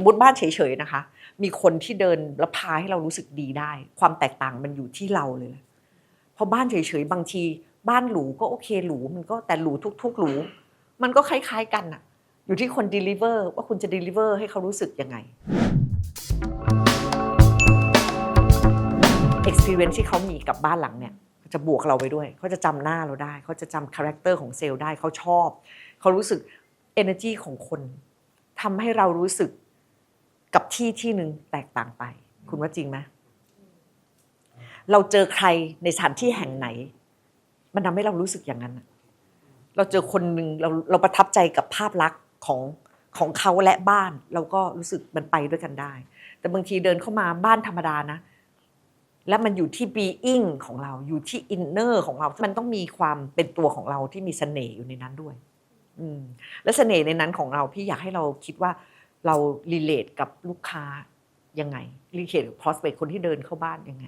สมมติบ้านเฉยๆนะคะ มีคนที่เดินแล้วพาให้เรารู้สึกดีได้ ความแตกต่างมันอยู่ที่เราเลยเพราะบ้านเฉยๆบางที บ้านหรูก็โอเคหรูมันก็แต่หรูทุกๆหรูมันก็คล้าย ๆกันอะอยู่ที่คน deliver ว่าคุณจะ deliver ให้เขารู้สึกยังไง experience ที่เขามีกับบ้านหลังเนี่ยจะบวกเราไปด้วย เขาจะจำหน้าเราได้ เขาจะจำคาแรคเตอร์ของเซลล์ได้ เขาชอบ เขารู้สึก energy ของคนทำให้เรารู้สึก กับที่ที่หนึ่งแตกต่างไป คุณว่าจริงไหมเราเจอใครในสถานที่แห่งไหน มันทำให้เรารู้สึกอย่างนั้น เราเจอคนหนึ่งเราเราประทับใจกับภาพลักษณ์ของของเขาและบ้าน เราก็รู้สึกมันไปด้วยกันได้ แต่บางทีเดินเข้ามาบ้านธรรมดานะ และมันอยู่ที่ being ของเราอยู่ที่ inner ของเรา มันต้องมีความเป็นตัวของเราที่มีเสน่ห์อยู่ในนั้นด้วย อืมและเสน่ห์ในนั้นของเราพี่อยากให้เราคิดว่า เรารีเลทกับลูกค้ายังไงรีเลทกับ prospect คนที่เดินเข้าบ้านยังไง